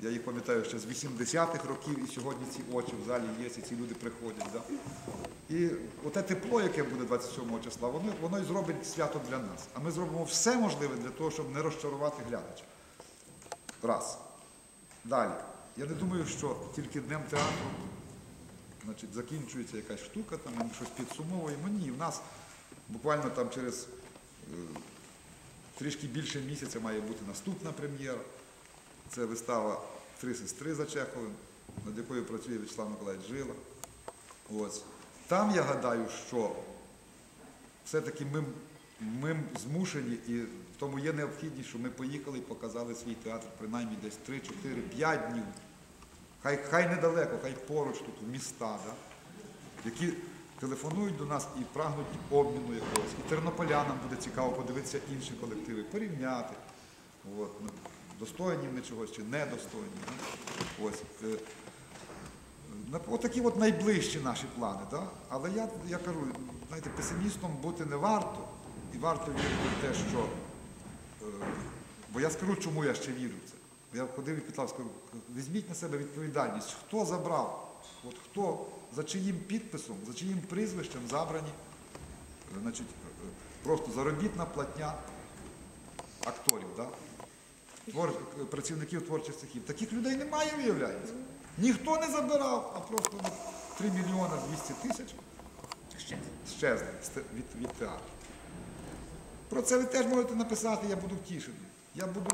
Я їх пам'ятаю ще з 80-х років, і сьогодні ці очі в залі є, і ці люди приходять. Да? І оте тепло, яке буде 27 числа, воно, воно і зробить свято для нас. А ми зробимо все можливе для того, щоб не розчарувати глядача. Раз. Далі. Я не думаю, що тільки днем театру значить, закінчується якась штука, там ми щось підсумовуємо. Ні, в нас буквально там через е, трішки більше місяця має бути наступна прем'єра. Це вистава Три сестри за Чеховим, над якою працює Вячеслав Миколаївич Жила. Там я гадаю, що все-таки ми, ми змушені, і тому є необхідність, що ми поїхали і показали свій театр принаймні десь 3, 4, 5 днів. Хай, хай недалеко, хай поруч тут, в міста, да? які телефонують до нас і прагнуть обміну якогось. І тернополянам буде цікаво подивитися інші колективи, порівняти. От, ну, достойні вони чогось чи недостойні. Ось. е, Отакі от найближчі наші плани. Да? Але я, я кажу, знаєте, песимістом бути не варто. І варто вірити в те, що. е, Бо я скажу, чому я ще вірю в це. Я ходив і питав, скажу, візьміть на себе відповідальність, хто забрав, от хто, за чиїм підписом, за чиїм прізвищем забрані е, значить, просто заробітна платня акторів, да? Твор, працівників творчих цехів. Таких людей немає, виявляється. Ніхто не забирав, а просто 3 мільйона 200 тисяч Ще. щезли від, від театру. Про це ви теж можете написати, я буду втішений. Я буду